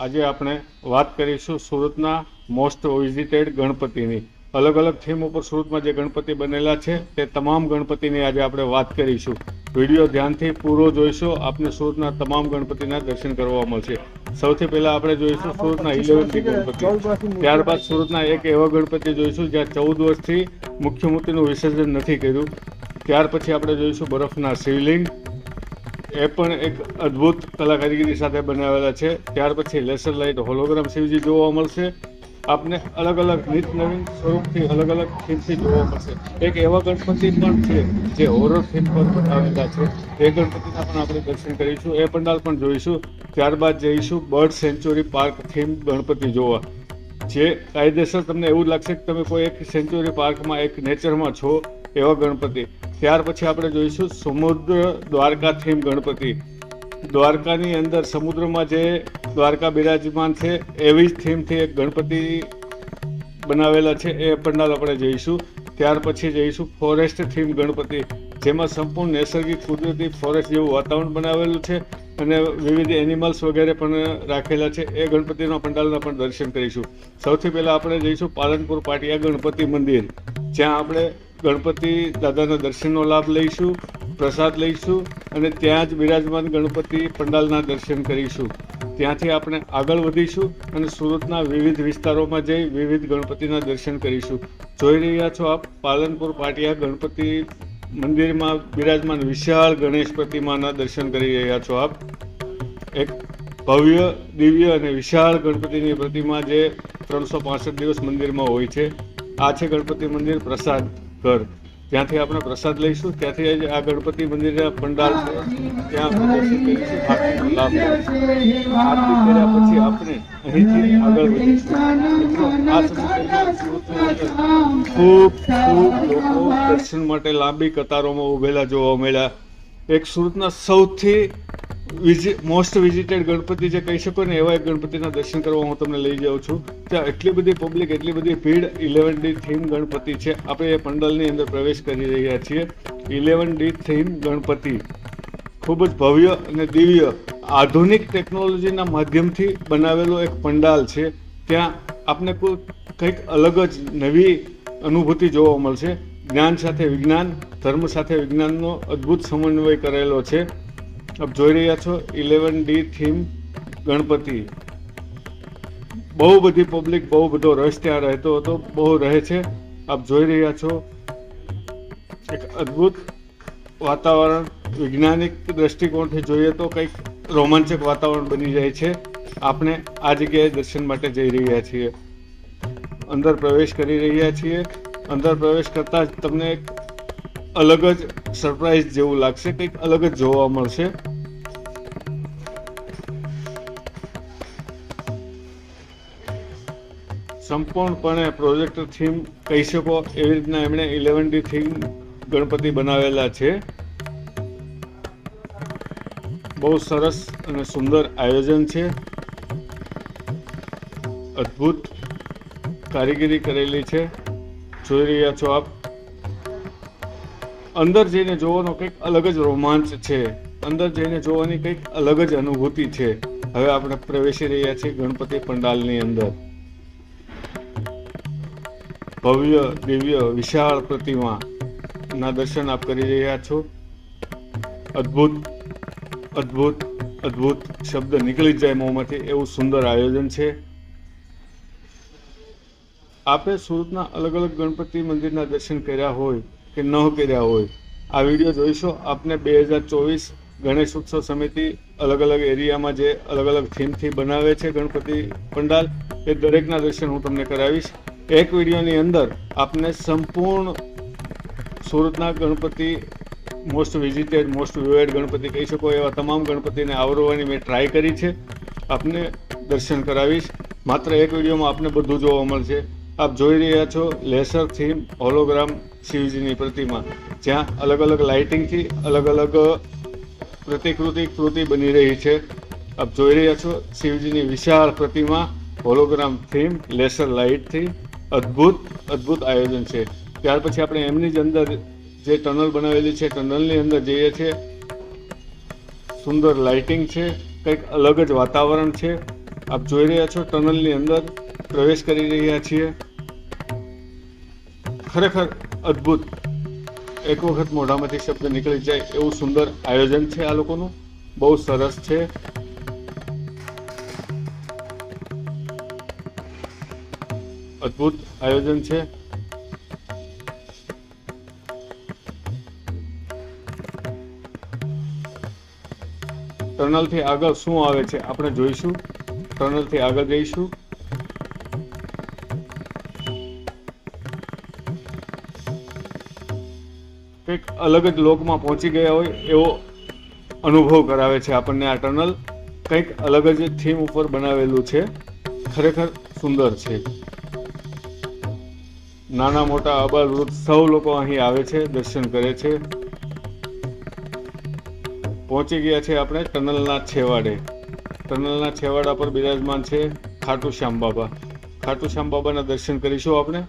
આજે આપણે વાત કરીશું સુરતના મોસ્ટ વિઝિટેડ ગણપતિની. અલગ અલગ થીમ ઉપર સુરતમાં જે ગણપતિ બનેલા છે, તે તમામ ગણપતિની આજે આપણે વાત કરીશું. વીડિયો ધ્યાનથી પૂરો જોઈશો, આપને સુરતના તમામ ગણપતિના દર્શન કરવા મળશે. સૌથી પહેલા આપણે જોઈશું સુરતના ઇલેવનથી ગણપતિ. ત્યારબાદ સુરતના એક એવા ગણપતિ જોઈશું જ્યાં ચૌદ વર્ષથી મુખ્ય વિસર્જન નથી કર્યું. ત્યાર પછી આપણે જોઈશું બરફના શિવલિંગ. એ પણ એક અદ્ભુત કલાકારીગરી સાથે બનાવેલા છે. ત્યાર પછી લેસર લાઇટ હોલોગ્રામ શિવજી જોવા મળશે. આપને અલગ અલગ નિત નવીન સ્વરૂપથી અલગ અલગ થીમથી જોવા મળશે. એક એવા ગણપતિ પણ છે જે હોરર થીમ પર બનાવેલા છે. એ ગણપતિના પણ આપણે દર્શન કરીશું. એ પંડાલ પણ જોઈશું. ત્યારબાદ જઈશું bird century park theme Ganpati જોવા. જે કાયદેસર તમને એવું લાગશે કે તમે કોઈ એક સેન્ચુરી પાર્કમાં, એક નેચરમાં છો. એવા ગણપતિ. ત્યાર પછી આપણે જોઈશું સમુદ્ર દ્વારકા થીમ ગણપતિ. દ્વારકાની અંદર સમુદ્રમાં જે દ્વારકા બિરાજમાન છે, એવી જ થીમથી એક ગણપતિ બનાવેલા છે, એ પંડાલ આપણે જઈશું. ત્યાર પછી જઈશું ફોરેસ્ટ થીમ ગણપતિ, જેમાં સંપૂર્ણ નૈસર્ગિક કુદરતી ફોરેસ્ટ જેવું વાતાવરણ બનાવેલું છે. અને વિવિધ એનિમલ્સ વગેરે પણ રાખેલા છે. એ ગણપતિના પંડાલના પણ દર્શન કરીશું. સૌથી પહેલાં આપણે જઈશું પાલનપુર પાટિયા ગણપતિ મંદિર. જ્યાં આપણે ગણપતિ દાદાના દર્શનનો લાભ લઈશું, પ્રસાદ લઈશું અને ત્યાં જ બિરાજમાન ગણપતિ પંડાલના દર્શન કરીશું. ત્યાંથી આપણે આગળ વધીશું અને સુરતના વિવિધ વિસ્તારોમાં જઈ વિવિધ ગણપતિના દર્શન કરીશું. જોઈ રહ્યા છો આપ પાલનપુર પાટિયા ગણપતિ મંદિરમાં બિરાજમાન વિશાળ ગણેશ પ્રતિમાના દર્શન કરી રહ્યા છો આપ. એક ભવ્ય, દિવ્ય અને વિશાળ ગણપતિની પ્રતિમા જે ત્રણસો દિવસ મંદિરમાં હોય છે. આ છે ગણપતિ મંદિર પ્રસાદ ઘર. ત્યાંથી આપણે પ્રસાદ લઈશું. ત્યાંથી જ આ ગણપતિ મંદિરના પંડાલ છે. ત્યાં પ્રદર્શન કરીશું લાભ આરતી કર્યા પછી આપણે અહીંથી આગળ વધીશું આ ખૂબ ખૂબ લોકો દર્શન માટે લાંબી કતારોમાં ઉભેલા જોવા મળ્યા. એક સુરતના સૌથી વિઝિ મોસ્ટ વિઝિટેડ ગણપતિ જે કહી શકો ને, એવા એક ગણપતિના દર્શન કરવા હું તમને લઈ જાઉં છું. ત્યાં એટલી બધી પબ્લિક એટલી બધી ભીડ ઇલેવન ડી થીમ ગણપતિ છે. આપણે એ પંડાલની અંદર પ્રવેશ કરી રહ્યા છીએ. Eleven D theme Ganpati. ખૂબ જ ભવ્ય અને દિવ્ય, આધુનિક ટેકનોલોજીના માધ્યમથી બનાવેલો એક પંડાલ છે. ત્યાં આપને કોઈ કંઈક અલગ જ નવી અનુભૂતિ જોવા મળશે. જ્ઞાન સાથે વિજ્ઞાન, ધર્મ સાથે વિજ્ઞાનનો અદ્ભુત સમન્વય કરેલો છે. આપ જોઈ રહ્યા છો ઇલેવન ડી થીમ ગણપતિ. બહુ બધી પબ્લિક બહુ બધો રસ ત્યાં રહેતો હતો, બહુ રહે છે. આપ જોઈ રહ્યા છો એક અદ્ભુત વાતાવરણ, વૈજ્ઞાનિક દ્રષ્ટિકોણથી જોઈએ તો કંઈક રોમાંચક વાતાવરણ બની જાય છે. આપણે આ જગ્યાએ દર્શન માટે જઈ રહ્યા છીએ. અંદર પ્રવેશ કરી રહ્યા છીએ. અંદર પ્રવેશ કરતાં જ તમને એક અલગ જ સરપ્રાઈઝ જેવું લાગશે, કંઈક અલગ જ જોવા મળશે. સંપૂર્ણપણે પ્રોજેક્ટ થીમ કહી શકો એવી રીતના એમણે ઇલેવન ડી થીમ ગણપતિ બનાવેલા છે. બહુ સરસ અને સુંદર આયોજન છે. અદ્ભુત કારીગરી કરેલી છે. જોઈ રહ્યા છો આપ. અંદર જઈને જોવાનો કંઈક અલગ જ રોમાંચ છે. અંદર જઈને જોવાની કંઈક અલગ જ અનુભૂતિ છે. હવે આપણે પ્રવેશી રહ્યા છીએ ગણપતિ પંડાલની અંદર. ભવ્ય, દિવ્ય, વિશાળ પ્રતિમા ના દર્શન આપ કરી રહ્યા છો. અદ્ભુત અદ્ભુત અદ્ભુત શબ્દ નીકળી જાય મોંમાંથી, એવું સુંદર આયોજન છે. આપે સુરતના અલગ અલગ ગણપતિ મંદિરના દર્શન કર્યા હોય કે ન કર્યા હોય, આ વીડિયો જોઈશો. આપને બે હજાર ચોવીસ ગણેશ ઉત્સવ સમિતિ અલગ અલગ એરિયામાં જે અલગ અલગ થીમથી બનાવે છે ગણપતિ પંડાલ, એ દરેકના દર્શન હું તમને કરાવીશ. એક વિડીયોની અંદર આપને સંપૂર્ણ સુરતના Ganpati most visited most viewed Ganpati કહી શકો, એવા તમામ ગણપતિને આવરવાની મેં ટ્રાય કરી છે. આપને દર્શન કરાવીશ. માત્ર એક વિડીયોમાં આપને બધું જોવા મળશે. આપ જોઈ રહ્યા છો લેસર થીમ હોલોગ્રામ શિવજીની પ્રતિમા. જ્યાં અલગ અલગ લાઇટિંગથી અલગ અલગ પ્રતિકૃતિ, કૃતિ બની રહી છે. આપ જોઈ રહ્યા છો શિવજીની વિશાળ પ્રતિમા હોલોગ્રામ થીમ લેસર લાઇટથી અદ્ભુત અદ્ભુત આયોજન છે. ત્યાર પછી આપણે એમની જ અંદર જે ટનલ બનાવેલી છે, ટનલની અંદર જઈએ છીએ સુંદર લાઇટિંગ છે, કંઈક અલગ જ વાતાવરણ છે. આપ જોઈ રહ્યા છો ટનલની અંદર પ્રવેશ કરી રહ્યા છીએ. ખરેખર અદ્ભુત. એક વખત મોઢામાંથી શબ્દ નીકળી જાય એવું સુંદર આયોજન છે આ લોકોનું. બહુ સરસ છે. અદ્ભુત આયોજન છે. ટનલથી આગળ શું આવે છે આપણે જોઈશું. ટનલથી આગળ જઈશું. કંઈક અલગ જ લોકમાં પહોંચી ગયા હોય એવો અનુભવ કરાવે છે આપણને આ ટનલ. કંઈક અલગ જ થીમ ઉપર બનાવેલું છે. ખરેખર સુંદર છે. નાના મોટા અબાલ વૃદ્ધ સૌ લોકો અહીં આવે છે, દર્શન કરે છે. પહોંચી ગયા છે આપણે ટનલના છેવાડે. ટનલના છેવાડા પર બિરાજમાન છે ખાટુ શ્યામ બાબા. ખાટુ શ્યામ બાબાના દર્શન કરીશું આપણે.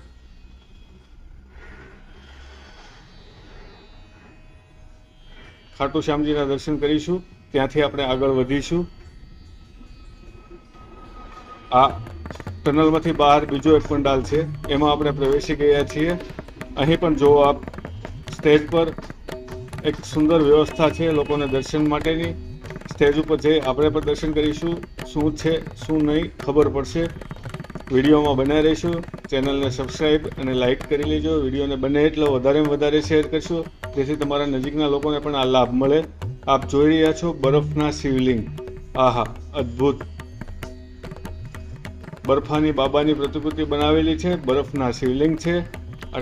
ખાટુ શ્યામજીના દર્શન કરીશું. ત્યાંથી આપણે આગળ વધીશું. આ ટનલમાંથી બહાર બીજો એક પંડાલ છે. એમાં આપણે પ્રવેશી ગયા છીએ. અહીં પણ જો આપ સ્ટેજ પર એક સુંદર વ્યવસ્થા છે લોકોને દર્શન માટેની. સ્ટેજ ઉપર જઈ આપણે પણ દર્શન કરીશું, શું છે, શું નહીં, ખબર પડશે. વિડીયોમાં બનાવી રહીશું. ચેનલને સબસ્ક્રાઈબ અને લાઇક કરી લેજો. વિડીયોને બને એટલો વધારેમાં વધારે શેર કરશો, જેથી તમારા નજીકના લોકોને પણ આ લાભ મળે. આપ જોઈ રહ્યા છો બરફના શિવલિંગ. આહા, અદ્ભુત. બરફાની બાબાની પ્રતિકૃતિ બનાવેલી છે, બરફના શિવલિંગ છે. આ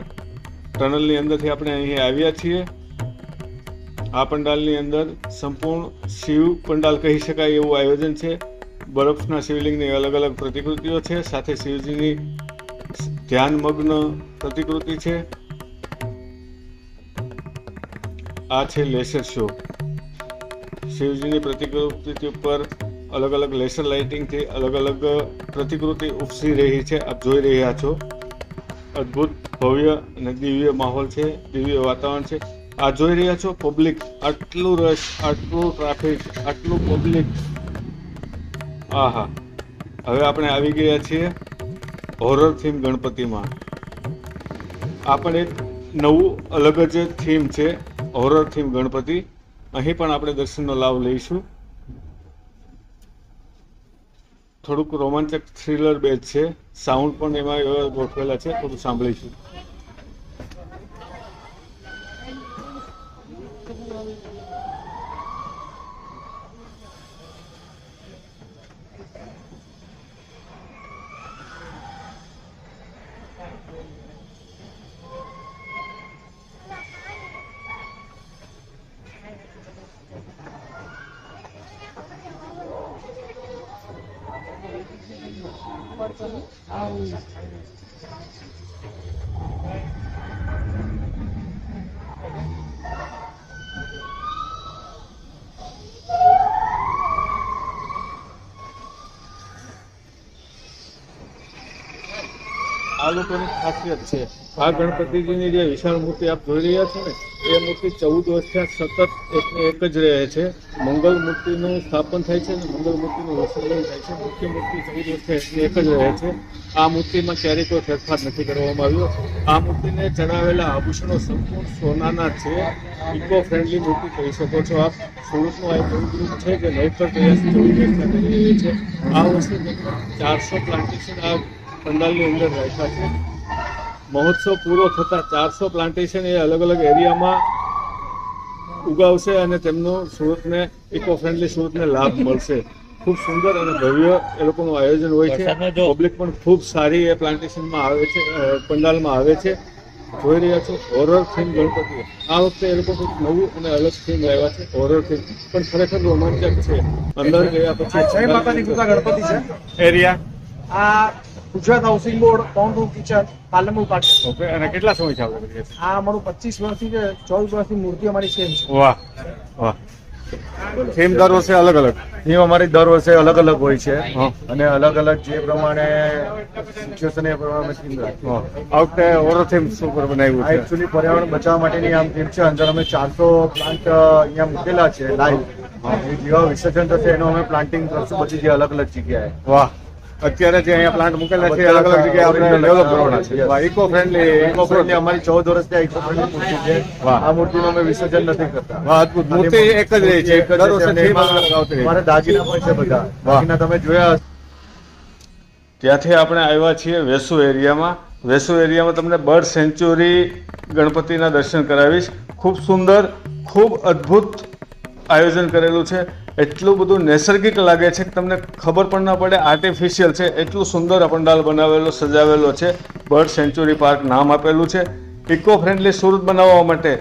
ટનલની અંદરથી આપણે અહીં આવ્યા છીએ. આ પંડાલની અંદર સંપૂર્ણ શિવ પંડાલ કહી શકાય એવું આયોજન છે. બરફના શિવલિંગની અલગ અલગ પ્રતિકૃતિઓ છે, સાથે શિવજીની ધ્યાનમગ્ન પ્રતિકૃતિ છે. આ છે લેસર શો. શિવજીની પ્રતિકૃતિ ઉપર અલગ અલગ લેસર લાઇટિંગથી અલગ અલગ પ્રતિકૃતિ ઉપસી રહી છે. આપ જોઈ રહ્યા છો. અદ્ભુત ભવ્ય અને દિવ્ય માહોલ છે, દિવ્ય વાતાવરણ છે. આ જોઈ રહ્યા છો પબ્લિક. આટલું રશ, આટલું ટ્રાફિક, આટલું પબ્લિક. આહા. હવે આપણે આવી ગયા છીએ હોરર થીમ ગણપતિમાં. આ પણ એક નવું, અલગ જ થીમ છે હોરર થીમ ગણપતિ. અહીં પણ આપણે દર્શનનો લાભ લઈશું. થોડુંક રોમાંચક થ્રિલર બેચ છે. સાઉન્ડ પણ એમાં એવા ગોઠવેલા છે. થોડું સાંભળીશું. આ લોકોની ખાસિયત છે આ ગણપતિજીની જે વિશાળ મૂર્તિ આપ જોઈ રહ્યા છો ને, એ મૂર્તિ ચૌદ વર્ષથી સતત એકને એક જ રહે છે. મંગલ મૂર્તિનું સ્થાપન થાય છે અને મંગલ મૂર્તિનું વિસર્જન થાય છે. મુખ્ય મૂર્તિ ચૌદ વર્ષથી એકને એક જ રહે છે. આ મૂર્તિમાં ક્યારેય કોઈ ફેરફાર નથી કરવામાં આવ્યો. આ મૂર્તિને ચડાવેલા આભૂષણો સંપૂર્ણ સોનાના છે. ઇકો ફ્રેન્ડલી મૂર્તિ કહી શકો છો આપ. સુરતનું આ એવું ગ્રુપ છે કે નવતર પ્રયાસ છે. આ વર્ષે ચારસો પ્લાન્ટેશન આ પંડાલની અંદર રાખ્યા છે. મહોત્સવ પૂરો થતાં ચારસો પ્લાન્ટેશન એ અલગ અલગ એરિયામાં ઉગાવશે અને તેમનું સુરતને ઇકો ફ્રેન્ડલી સુરતને લાભ મળશે. ખૂબ સુંદર અને ભવ્ય એ લોકોનું આયોજન હોય છે. પબ્લિક પણ ખૂબ સારી એ પ્લાન્ટેશનમાં આવે છે પંડાલમાં આવે છે. જોઈ રહ્યા છો હોરર થીમ ગણપતિ આ વખતે એ લોકો કંઈક નવું અને અલગ થીમ લાવ્યા છે હોરર થીમ પણ ખરેખર રોમાંચક છે. અંદર ગયા પછી ગણપતિ છે? એરિયા. આ Gujarat housing board one room kitchen Palanpur Patan okay અને કેટલા સમય ચાલુ કરીએ? છીએ આ અમારું પચીસ વર્ષથી કે ચોવીસ વર્ષથી મૂર્તિ અમારી સેમ છે. વાહ વાહ. સેમ દર વર્ષે અલગ અલગ. નિયમ અમારી દર વર્ષે અલગ અલગ હોય છે. અને અલગ અલગ જે પ્રમાણે સિચ્યુએશન એ પ્રમાણે થીમ રાખીએ હા. આ થીમ શું પર બનાવ્યું છે? એકચ્યુઅલી પર્યાવરણ બચાવવા માટેની આમ થીમ છે. અંદર અમે ચારસો પ્લાન્ટ અહીંયા મૂકેલા છે લાઈવ એ જેવા વિસર્જન થશે એનું અમે પ્લાન્ટિંગ કરશું પછી જે અલગ અલગ જગ્યાએ. વાહ. અત્યારે જે અહીંયા પ્લાન્ટ મૂકેલા છે અલગ અલગ જગ્યાએ આપણે ડેવલપ કરવાના છે. વાહ ઇકો ફ્રેન્ડલી ઇકો ફ્રેન્ડલી અમારી ચૌદ વર્ષથી ઇકો ફ્રેન્ડલી મૂર્તિ છે. વાહ. આ મૂર્તિનું અમે વિસર્જન નથી કરતા. વાહ અદભુત. મૂર્તિ એક જ રહી છે. એક જ દર વર્ષે છે. અમારે દાગીના પણ છે બધા. દાગીના તમે જોયા ત્યાંથી આપણે આવ્યા છીએ વેસુ એરિયામાં. વેસુ એરિયામાં તમને બર્ડ સેન્ચ્યુરી ગણપતિના દર્શન કરાવીશ. ખૂબ સુંદર ખૂબ અદ્ભુત આયોજન કરેલું છે. એટલું બધું નૈસર્ગિક લાગે છે કે તમને ખબર પણ ના પડે. આર્ટિફિશિયલ છે, એટલું સુંદર પંડાલ બનાવેલો, સજાવેલો છે. બર્ડ સેન્ચુરી પાર્ક નામ આપેલું છે. ઇકો ફ્રેન્ડલી સુરત બનાવવા માટે,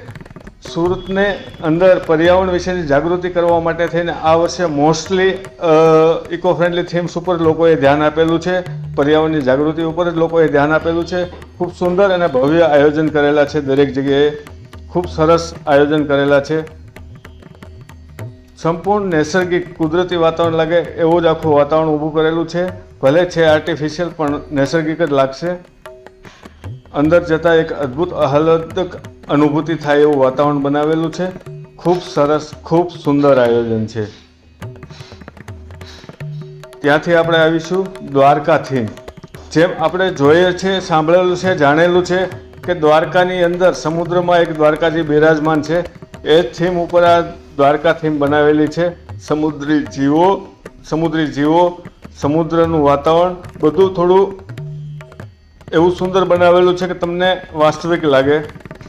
સુરતને અંદર પર્યાવરણ વિશેની જાગૃતિ કરવા માટે થઈને આ વર્ષે મોસ્ટલી ઇકો ફ્રેન્ડલી થીમ્સ ઉપર લોકોએ ધ્યાન આપેલું છે. પર્યાવરણની જાગૃતિ ઉપર જ લોકોએ ધ્યાન આપેલું છે. ખૂબ સુંદર અને ભવ્ય આયોજન કરેલા છે દરેક જગ્યાએ. ખૂબ સરસ આયોજન કરેલા છે. સંપૂર્ણ નૈસર્ગિક કુદરતી વાતાવરણ લાગે એવું જ આખું વાતાવરણ ઊભું કરેલું છે. ભલે છે આર્ટિફિશિયલ પણ નૈસર્ગિક જ લાગશે. અંદર જતાં એક અદ્ભુત આહલાદક અનુભૂતિ થાય એવું વાતાવરણ બનાવેલું છે. ખૂબ સરસ, ખૂબ સુંદર આયોજન છે. ત્યાંથી આપણે આવીશું દ્વારકા થીમ જેમ આપણે જોઈએ છે, સાંભળેલું છે, જાણેલું છે કે દ્વારકાની અંદર સમુદ્રમાં એક દ્વારકાજી બિરાજમાન છે. એ થીમ ઉપર આ દ્વારકા થીમ બનાવેલી છે. સમુદ્રી જીવો સમુદ્રી જીવો, સમુદ્રનું વાતાવરણ, બધું થોડું એવું સુંદર બનાવેલું છે કે તમને વાસ્તવિક લાગે.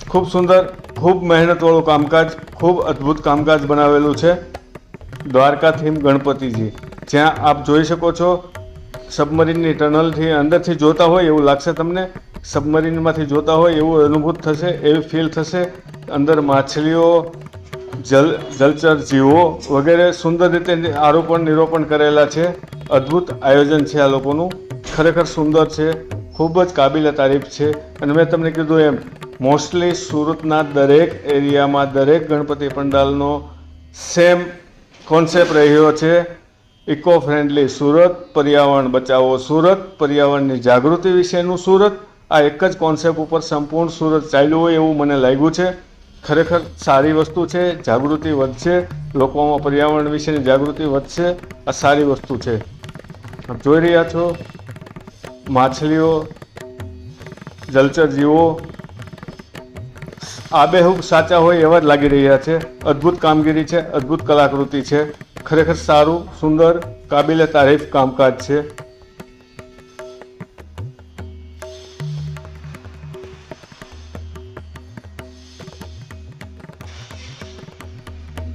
ખૂબ સુંદર, ખૂબ મહેનતવાળું કામકાજ, ખૂબ અદ્ભુત કામકાજ બનાવેલું છે. દ્વારકા થીમ ગણપતિજી. જ્યાં આપ જોઈ શકો છો સબમરીનની ટનલથી અંદરથી જોતા હોય એવું લાગશે તમને. સબમરીનમાંથી જોતા હોય એવું અનુભૂત થશે, એવી ફીલ થશે. અંદર માછલીઓ જલ જલચર જીવો વગેરે સુંદર રીતે આરોપણ નિરોપણ કરેલા છે. અદ્ભુત આયોજન છે આ લોકોનું. ખરેખર સુંદર છે. ખૂબ જ કાબિલે તારીફ છે. અને મેં તમને કીધું એમ, મોસ્ટલી સુરતના દરેક એરિયામાં દરેક ગણપતિ પંડાલનો સેમ કોન્સેપ્ટ રહ્યો છે. ઇકો ફ્રેન્ડલી સુરત, પર્યાવરણ બચાવો સુરત, પર્યાવરણની જાગૃતિ વિશેનું સુરત. આ એક જ કોન્સેપ્ટ ઉપર સંપૂર્ણ સુરત ચાલ્યું હોય એવું મને લાગ્યું છે. ખરેખર સારી વસ્તુ છે, જાગૃતિ વધશે, લોકોમાં પર્યાવરણ વિશેની જાગૃતિ વધશે, આ સારી વસ્તુ છે. જોઈ રહ્યા છો, માછલીઓ જલચર જીવો આબેહૂબ સાચા હોય એવા જ લાગી રહ્યા છે. અદ્ભુત કામગીરી છે, અદ્ભુત કલાકૃતિ છે. ખરેખર સારું, સુંદર, કાબિલે તારીફ કામકાજ છે.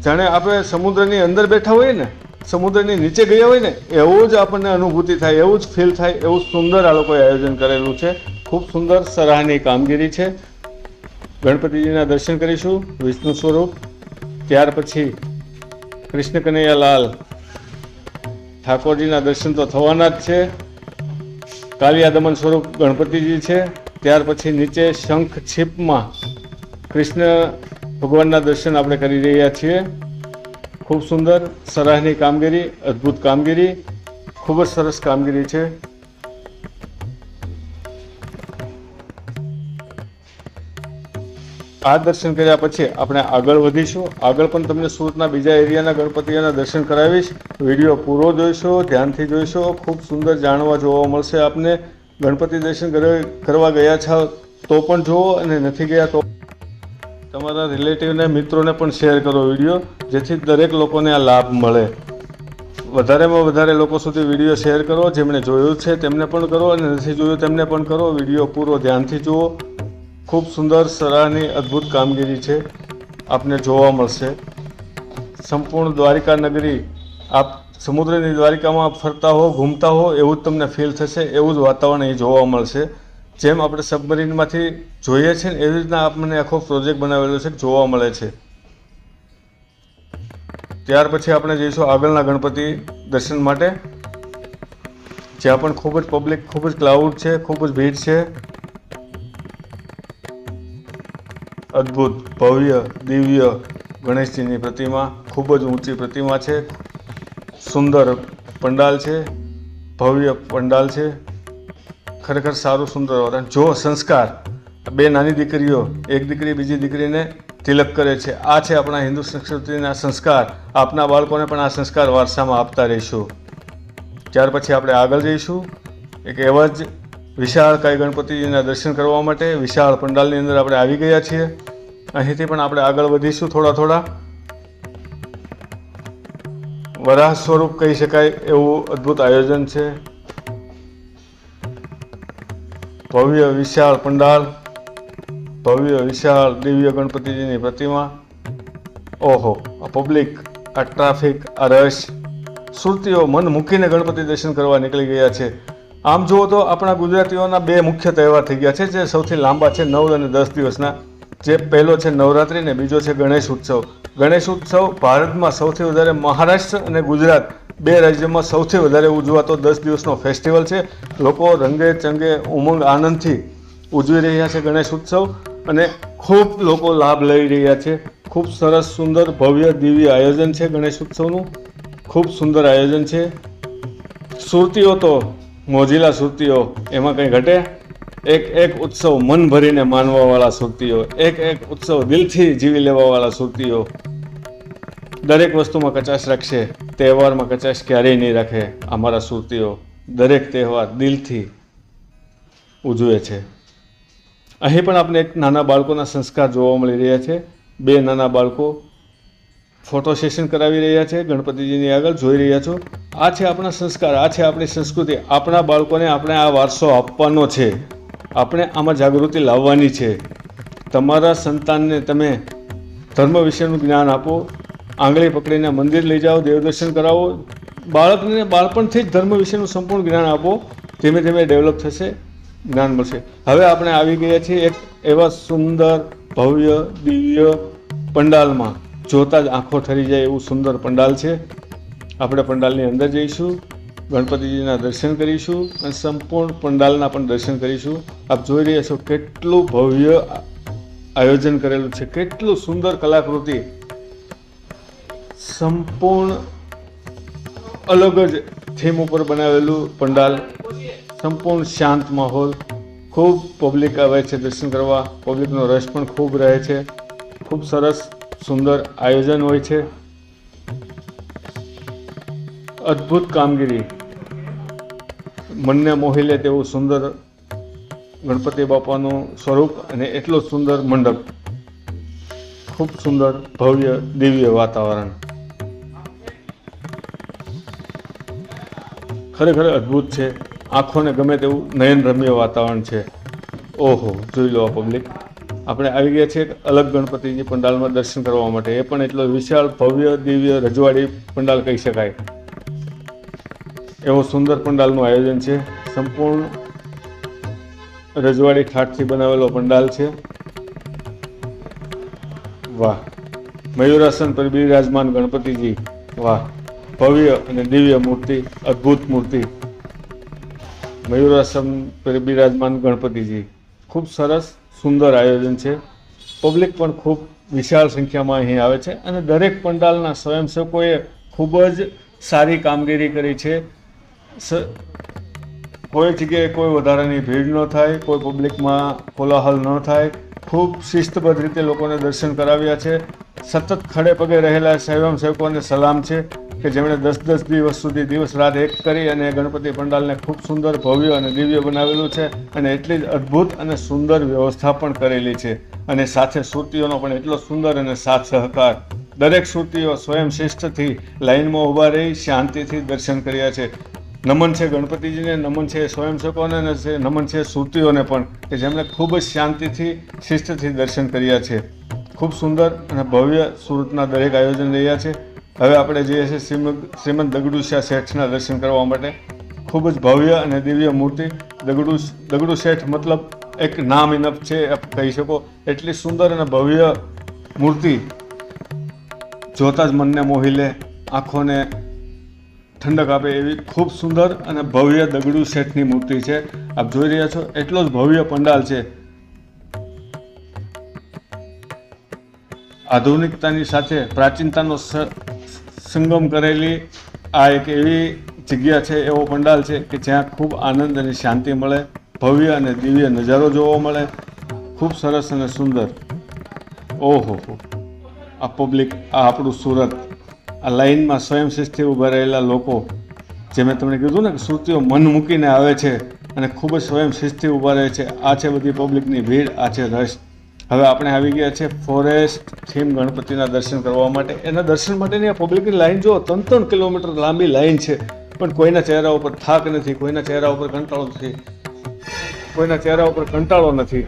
જાણે આપણે સમુદ્રની અંદર બેઠા હોઈએ ને, સમુદ્રની નીચે ગયા હોય ને, એવું જ આપણને અનુભૂતિ થાય, એવું જ ફીલ થાય, એવું સુંદર આ લોકોએ આયોજન કરેલું છે. ખૂબ સુંદર સરાહની કામગીરી છે. ગણપતિજીના દર્શન કરીશું, વિષ્ણુ સ્વરૂપ. ત્યાર પછી કૃષ્ણ કનૈયાલાલ ઠાકોરજીના દર્શન તો થવાના જ છે. કાલિયા દમન સ્વરૂપ ગણપતિજી છે. ત્યાર પછી નીચે શંખ છીપમાં કૃષ્ણ ભગવાનના દર્શન આપણે કરી રહ્યા છીએ. ખૂબ સુંદર સરાહની કામગીરી, અદ્ભુત કામગીરી. ખૂબ જ સરસ કામગીરી છે. આ દર્શન કર્યા પછી આપણે આગળ વધીશું. આગળ પણ તમને સુરતના બીજા એરિયાના ગણપતિઓના દર્શન કરાવીશ. વીડિયો પૂરો જોઈશો, ધ્યાનથી જોઈશો. ખૂબ સુંદર જાણવા જોવા મળશે આપને. ગણપતિ દર્શન કરે- કરવા ગયા છો તો પણ જુઓ અને નથી ગયા તો તમારા રિલેટિવને મિત્રોને પણ શેર કરો વીડિયો જેથી દરેક લોકોને આ લાભ મળે. વધારેમાં વધારે લોકો સુધી વીડિયો શેર કરો, જેમણે જોયું છે તેમને પણ કરો, અને નથી જોયું તેમને પણ કરો. વીડિયો પૂરો ધ્યાનથી જુઓ. ખૂબ સુંદર સરાહની અદ્ભુત કામગીરી છે. આપને જોવા મળશે. સંપૂર્ણ દ્વારિકા નગરી, આપ સમુદ્રની દ્વારિકામાં ફરતા હો, ઘૂમતા હો, એવું જ તમને ફીલ થશે, એવું જ વાતાવરણ અહીં જોવા મળશે. જેમ આપણે સબમરીનમાંથી જોઈએ છીએ ને, એવી રીતના આપણને આખો પ્રોજેક્ટ બનાવેલો છે, જોવા મળે છે. ત્યાર પછી આપણે જઈશું આગળના ગણપતિ દર્શન માટે, જ્યાં પણ ખૂબ જ પબ્લિક ખૂબ જ ક્લાઉડ છે, ખૂબ જ ભીડ છે. અદ્ભુત, ભવ્ય, દિવ્ય ગણેશજીની પ્રતિમા, ખૂબ જ ઊંચી પ્રતિમા છે. સુંદર પંડાલ છે, ભવ્ય પંડાલ છે. ખરેખર સારું, સુંદર વાતાવરણ જો સંસ્કાર, બે નાની દીકરીઓ, એક દીકરી, બીજી દીકરીને તિલક કરે છે, આ છે આપણા હિન્દુ સંસ્કૃતિના સંસ્કાર. આપના બાળકોને પણ આ સંસ્કાર વારસામાં આપતા રહીશું. ત્યાર પછી આપણે આગળ જઈશું. એક એવા જ વિશાળ કાય ગણપતિજીના દર્શન કરવા માટે વિશાળ પંડાલની અંદર આપણે આવી ગયા છીએ. અહીંથી પણ આપણે આગળ વધીશું થોડા થોડા. વરાહ સ્વરૂપ કહી શકાય એવું અદ્ભુત આયોજન છે. ભવ્ય વિશાળ પંડાલ, ભવ્ય વિશાળ દિવ્ય ગણપતિજીની પ્રતિમા. ઓહો, આ પબ્લિક આ ટ્રાફિક આ રશ સુરતીઓ મન મૂકીને ગણપતિ દર્શન કરવા નીકળી ગયા છે. આમ જુઓ તો આપણા ગુજરાતીઓના બે મુખ્ય તહેવાર થઈ ગયા છે, જે સૌથી લાંબા છે નવ અને દસ દિવસના. જે પહેલો છે નવરાત્રિ ને બીજો છે ગણેશ ઉત્સવ. ગણેશ ઉત્સવ ભારતમાં સૌથી વધારે મહારાષ્ટ્ર અને ગુજરાત બે રાજ્યોમાં સૌથી વધારે ઉજવાતો દસ દિવસનો ફેસ્ટિવલ છે. લોકો રંગે ચંગે ઉમંગ આનંદથી ઉજવી રહ્યા છે ગણેશ ઉત્સવ અને ખૂબ લોકો લાભ લઈ રહ્યા છે. ખૂબ સરસ, સુંદર, ભવ્ય, દિવ્ય આયોજન છે ગણેશ ઉત્સવનું. ખૂબ સુંદર આયોજન છે. સુરતીઓ તો મોજીલા સુરતીઓ, એમાં કંઈ ઘટે? એક એક ઉત્સવ મન ભરીને માનવાવાળા સુરતીઓ, એક એક ઉત્સવ દિલથી જીવી લેવાવાળા સુરતીઓ દરેક વસ્તુમાં કચાશ રાખશે, તહેવારમાં કચાશ ક્યારેય નહીં રાખે, અમારા સુરતીઓ દરેક તહેવાર દિલથી ઉજવે છે. અહીં પણ આપણે એક નાના બાળકોના સંસ્કાર જોવા મળી રહ્યા છે. બે નાના બાળકો ફોટો સેશન કરાવી રહ્યા છે, ગણપતિજીની આગળ જોઈ રહ્યા છો. આ છે આપણા સંસ્કાર, આ છે આપણી સંસ્કૃતિ. આપણા બાળકોને આપણે આ વારસો આપવાનો છે. આપણે આમાં જાગૃતિ લાવવાની છે. તમારા સંતાનને તમે ધર્મ વિશેનું જ્ઞાન આપો આંગળી પકડીને મંદિર લઈ જાઓ દેવદર્શન કરાવો. બાળકને, બાળપણથી જ ધર્મ વિશેનું સંપૂર્ણ જ્ઞાન આપો. ધીમે ધીમે ડેવલપ થશે, જ્ઞાન મળશે. હવે આપણે આવી ગયા છીએ એક એવા સુંદર, ભવ્ય, દિવ્ય પંડાલમાં. જોતા જ આંખો ઠરી જાય એવું સુંદર પંડાલ છે. આપણે પંડાલની અંદર જઈશું, ગણપતિજીના દર્શન કરીશું અને સંપૂર્ણ પંડાલના પણ દર્શન કરીશું. આપ જોઈ રહ્યા છો કેટલું ભવ્ય આયોજન કરેલું છે, કેટલું સુંદર કલાકૃતિ. સંપૂર્ણ અલગ જ થીમ ઉપર બનાવેલું પંડાલ. સંપૂર્ણ શાંત માહોલ. ખૂબ પબ્લિક આવે છે દર્શન કરવા. પબ્લિકનો રસ પણ ખૂબ રહે છે. ખૂબ સરસ, સુંદર આયોજન હોય છે. અદ્ભુત કામગીરી. મનને મોહી લે તેવું સુંદર ગણપતિ બાપાનું સ્વરૂપ અને એટલો સુંદર મંડપ. ખૂબ સુંદર, ભવ્ય, દિવ્ય વાતાવરણ. ખરેખર અદ્ભુત છે. આંખોને ગમે તેવું નયનરમ્ય વાતાવરણ છે. ઓહો, જોઈ લો પબ્લિક આપણે આવી ગયા છીએ એક અલગ ગણપતિજી પંડાલમાં દર્શન કરવા માટે. એ પણ એટલો વિશાળ, ભવ્ય, દિવ્ય, રજવાડી પંડાલ કહી શકાય. એવો સુંદર પંડાલનું આયોજન છે. સંપૂર્ણ રજવાડી ઠાઠથી બનાવેલો પંડાલ છે. વાહ. મયુરાસન પર બિરાજમાન ગણપતિજી. વાહ. ભવ્ય અને દિવ્ય મૂર્તિ, અદ્ભુત મૂર્તિ. મયુરાસન પર બિરાજમાન ગણપતિજી. ખૂબ સરસ, સુંદર આયોજન છે. પબ્લિક પણ ખૂબ વિશાળ સંખ્યામાં અહીં આવે છે અને દરેક પંડાલના સ્વયંસેવકોએ ખૂબ જ સારી કામગીરી કરી છે. કોઈ જગ્યાએ કોઈ વધારાની ભીડ ન થાય, કોઈ પબ્લિકમાં કોલાહલ ન થાય. ખૂબ શિસ્તબદ્ધ રીતે લોકોને દર્શન કરાવ્યા છે. સતત ખડે પગે રહેલા સ્વયંસેવકોને સલામ છે કે જેમણે દસ દસ દિવસ સુધી દિવસ રાત એક કરી અને ગણપતિ પંડાલને ખૂબ સુંદર ભવ્ય અને દિવ્ય બનાવેલું છે અને એટલી જ અદ્ભુત અને સુંદર વ્યવસ્થા પણ કરેલી છે. અને સાથે શ્રુતિઓનો પણ એટલો સુંદર અને સાથ સહકાર. દરેક શ્રુતિઓ સ્વયં શિસ્તથી લાઇનમાં ઊભા રહી શાંતિથી દર્શન કર્યા છે. નમન છે ગણપતિજીને, નમન છે સ્વયંસેવકોને નમન છે શ્રુતિઓને પણ કે જેમણે ખૂબ જ શાંતિથી શિસ્તથી દર્શન કર્યા છે. ખૂબ સુંદર અને ભવ્ય સુરતના દરેક આયોજન રહ્યા છે. હવે આપણે જઈએ છીએ શ્રીમદ શ્રીમદ દગડુ શાહ શેઠના દર્શન કરવા માટે ખૂબ જ ભવ્ય અને દિવ્ય મૂર્તિ, દગડુ દગડુ શેઠ મતલબ એક નામ ઇનફ છે કહી શકો. એટલી સુંદર અને ભવ્ય મૂર્તિ જોતા જ મનને મોહી લે, આંખોને ઠંડક આપે એવી ખૂબ સુંદર અને ભવ્ય દગડુ શેઠની મૂર્તિ છે. આપ જોઈ રહ્યા છો, એટલો જ ભવ્ય પંડાલ છે. આધુનિકતાની સાથે પ્રાચીનતાનો સંગમ કરેલી આ એક એવી જગ્યા છે, એવો પંડાલ છે કે જ્યાં ખૂબ આનંદ અને શાંતિ મળે, ભવ્ય અને દિવ્ય નજારો જોવા મળે, ખૂબ સરસ અને સુંદર. ઓહો હો. આ પબ્લિક, આ આપણું સુરત, આ લાઈનમાં સ્વયંશિસ્તી ઊભા રહેલા લોકો, જે મેં તમને કીધું ને કે સુરતીઓ મન મૂકીને આવે છે અને ખૂબ જ સ્વયંશિસ્તી ઊભા રહે છે. આ છે બધી પબ્લિકની ભીડ, આ છે રશ હવે આપણે આવી ગયા છે ફોરેસ્ટ થીમ ગણપતિના દર્શન કરવા માટે. એના દર્શન માટેની આ પબ્લિકની લાઈન જો ત્રણ ત્રણ કિલોમીટર લાંબી લાઈન છે. પણ કોઈના ચહેરા ઉપર થાક નથી, કોઈના ચહેરા ઉપર કંટાળો નથી, કોઈના ચહેરા ઉપર કંટાળો નથી.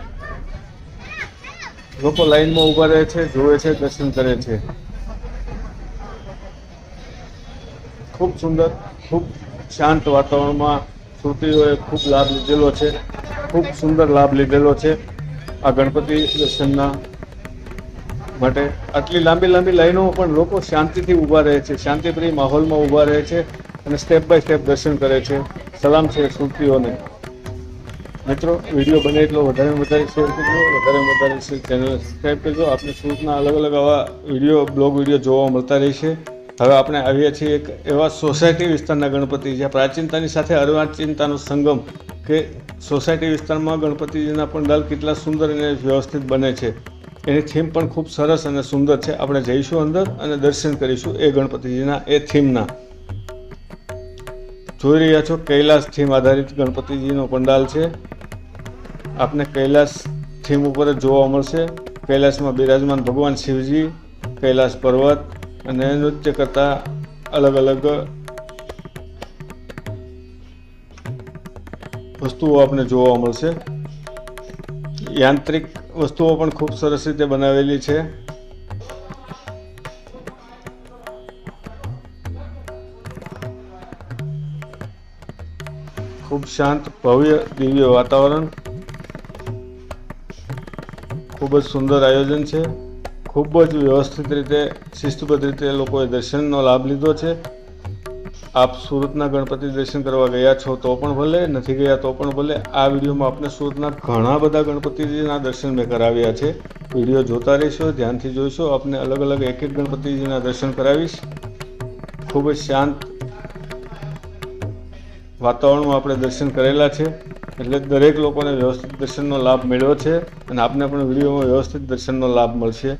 લોકો લાઈનમાં ઊભા રહે છે જોવે છે, દર્શન કરે છે. ખૂબ સુંદર, ખૂબ શાંત વાતાવરણમાં શ્રુતિઓએ ખૂબ લાભ લીધેલો છે. ખૂબ સુંદર લાભ લીધેલો છે. આ ગણપતિ દર્શનના માટે આટલી લાંબી લાંબી લાઈનો પણ લોકો શાંતિથી ઊભા રહે છે, શાંતિપ્રિય માહોલમાં ઊભા રહે છે અને સ્ટેપ બાય સ્ટેપ દર્શન કરે છે. સલામ છે સુરતીઓને મિત્રો, વીડિયો બને એટલો વધારે વધારે શેર કરજો વધારે વધારે ચેનલ સબસ્ક્રાઈબ કરજો. આપણે સુરતના અલગ અલગ આવા વીડિયો બ્લોગ વીડિયો જોવા મળતા રહેશે હવે આપણે આવ્યા છીએ એક એવા સોસાયટી વિસ્તારના ગણપતિ જ્યાં પ્રાચીનતાની સાથે અર્વાચીનતાનો સંગમ કે સોસાયટી વિસ્તારમાં ગણપતિજીના પંડાલ કેટલા સુંદર અને વ્યવસ્થિત બને છે. એની થીમ પણ ખૂબ સરસ અને સુંદર છે. આપણે જઈશું અંદર અને દર્શન કરીશું એ ગણપતિજીના, એ થીમના. જોઈ રહ્યા છો, કૈલાસ થીમ આધારિત ગણપતિજીનો પંડાલ છે. આપને કૈલાસ થીમ ઉપર જ જોવા મળશે. કૈલાસમાં બિરાજમાન ભગવાન શિવજી, કૈલાસ પર્વત અને નૃત્ય કરતા અલગ અલગ વસ્તુઓ આપણે જોવા મળશે. યાંત્રિક વસ્તુઓ પણ ખૂબ સરસ રીતે બનાવેલી છે. ખૂબ શાંત, ભવ્ય, દિવ્ય વાતાવરણ. ખૂબ જ સુંદર આયોજન છે. ખૂબ જ વ્યવસ્થિત રીતે, શિસ્તબદ્ધ રીતે લોકોએ દર્શનનો લાભ લીધો છે. આપ સુરતના ગણપતિ દર્શન કરવા ગયા છો તો પણ ભલે, નથી ગયા તો પણ ભલે. આ વિડીયોમાં આપણે સુરતના ઘણા બધા ગણપતિજીના દર્શન મેં કરાવ્યા છે. વીડિયો જોતા રહીશો, ધ્યાનથી જોઈશો. આપને અલગ અલગ એક એક ગણપતિજીના દર્શન કરાવીશ. ખૂબ જ શાંત વાતાવરણમાં આપણે દર્શન કરેલા છે. એટલે દરેક લોકોને વ્યવસ્થિત દર્શનનો લાભ મેળવ્યો છે અને આપને પણ વિડીયોમાં વ્યવસ્થિત દર્શનનો લાભ મળશે.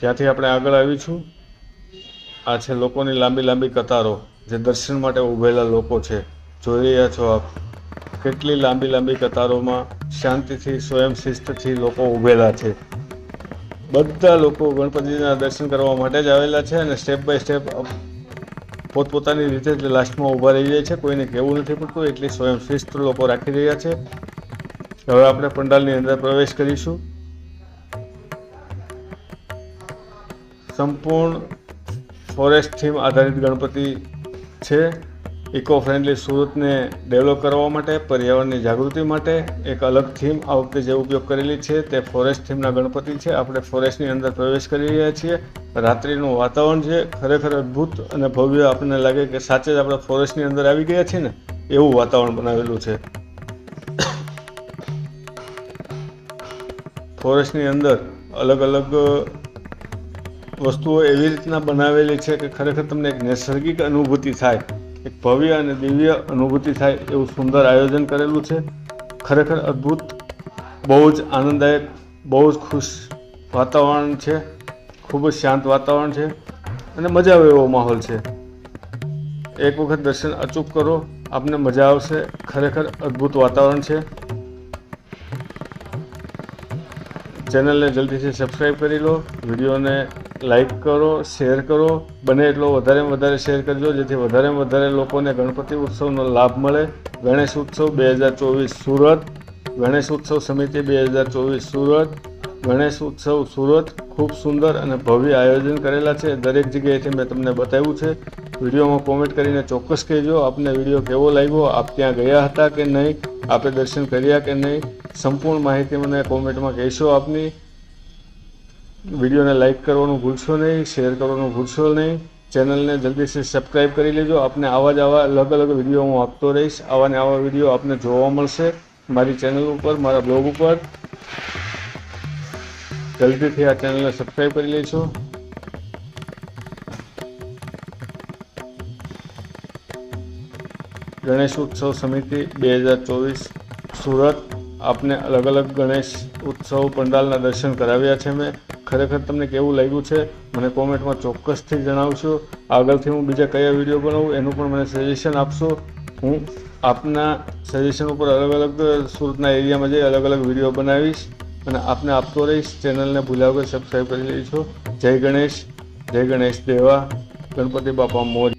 ત્યાંથી આપણે આગળ આવીશું આ છે લોકોની લાંબી લાંબી કતારો, જે દર્શન માટે ઊભેલા લોકો છે. જોઈ રહ્યા છો આપ. કેટલી લાંબી લાંબી કતારોમાં શાંતિથી સ્વયં શિસ્તથી લોકો ઊભેલા છે. બધા લોકો ગણપતિજીના દર્શન કરવા માટે જ આવેલા છે અને સ્ટેપ બાય સ્ટેપ પોતપોતાની રીતે જ લાસ્ટમાં ઊભા રહી જાય છે. કોઈને કહેવું નથી પડતું, એટલી સ્વયં શિસ્ત લોકો રાખી રહ્યા છે. હવે આપણે પંડાલની અંદર પ્રવેશ કરીશું. સંપૂર્ણ ફોરેસ્ટ થીમ આધારિત ગણપતિ છે. ઇકો ફ્રેન્ડલી સુરતને ડેવલપ કરવા માટે, પર્યાવરણની જાગૃતિ માટે એક અલગ થીમ આ વખતે જે ઉપયોગ કરેલી છે તે ફોરેસ્ટ થીમના ગણપતિ છે. આપણે ફોરેસ્ટની અંદર પ્રવેશ કરી રહ્યા છીએ. રાત્રિનું વાતાવરણ છે. ખરેખર અદ્ભુત અને ભવ્ય આપણને લાગે કે સાચે જ આપણે ફોરેસ્ટની અંદર આવી ગયા છીએ ને, એવું વાતાવરણ બનાવેલું છે. ફોરેસ્ટની અંદર અલગ અલગ વસ્તુઓ એવી રીતના બનાવેલી છે કે ખરેખર તમને એક નૈસર્ગિક અનુભૂતિ થાય, એક ભવ્ય અને દિવ્ય અનુભૂતિ થાય એવું સુંદર આયોજન કરેલું છે. ખરેખર અદ્ભુત, બહુ જ આનંદદાયક, બહુ જ ખુશ વાતાવરણ છે. ખૂબ જ શાંત વાતાવરણ છે અને મજા આવે એવો માહોલ છે. એક વખત દર્શન અચૂક કરો, આપને મજા આવશે. ખરેખર અદ્ભુત વાતાવરણ છે. ચેનલને જલ્દીથી સબસ્ક્રાઈબ કરી લો, વિડીયોને લાઈક કરો શેર કરો. બને એટલો વધારેમાં વધારે શેર કરજો, જેથી વધારેમાં વધારે લોકોને ગણપતિ ઉત્સવનો લાભ મળે. ગણેશ ઉત્સવ બે હજાર ચોવીસ સુરત. ગણેશ ઉત્સવ સમિતિ બે હજાર ચોવીસ સુરત. ગણેશ ઉત્સવ સુરત ખૂબ સુંદર અને ભવ્ય આયોજન કરેલા છે. દરેક જગ્યાએથી મેં તમને બતાવ્યું છે. વિડીયોમાં કોમેન્ટ કરીને ચોક્કસ કહેજો, આપને વીડિયો કેવો લાગ્યો, આપ ત્યાં ગયા હતા કે નહીં, આપે દર્શન કર્યા કે નહીં, સંપૂર્ણ માહિતી મને કોમેન્ટમાં કહેશો આપની. વિડીયોને લાઇક કરવાનું ભૂલશો નહીં, શેર કરવાનું ભૂલશો નહીં. ચેનલને જલ્દીથી સબસ્ક્રાઈબ કરી લેજો. આપને આવા જ આવા અલગ અલગ વીડિયો હું આપતો રહીશ. આવા ને આવા વીડિયો આપને જોવા મળશે મારી ચેનલ ઉપર, મારા બ્લોગ ઉપર. જલ્દીથી આ ચેનલને સબસ્ક્રાઈબ કરી લેજો. ગણેશ ઉત્સવ સમિતિ બે હજાર ચોવીસ સુરત. આપને અલગ અલગ ગણેશ ઉત્સવ પંડાલના દર્શન કરાવ્યા છે મેં. ખરેખર તમને કેવું લાગ્યું છે, મને કોમેન્ટમાં ચોક્કસથી જણાવશો આગળથી હું બીજા કયા વીડિયો બનાવું, એનું પણ મને સજેશન આપશો. હું આપના સજેશન ઉપર અલગ અલગ સુરતના એરિયામાં જઈ અલગ અલગ વીડિયો બનાવીશ અને આપને આપતો રહીશ. ચેનલને ભૂલ્યા સબસ્ક્રાઈબ કરી લેજો. જય ગણેશ જય ગણેશ દેવા. ગણપતિ બાપા મોજ.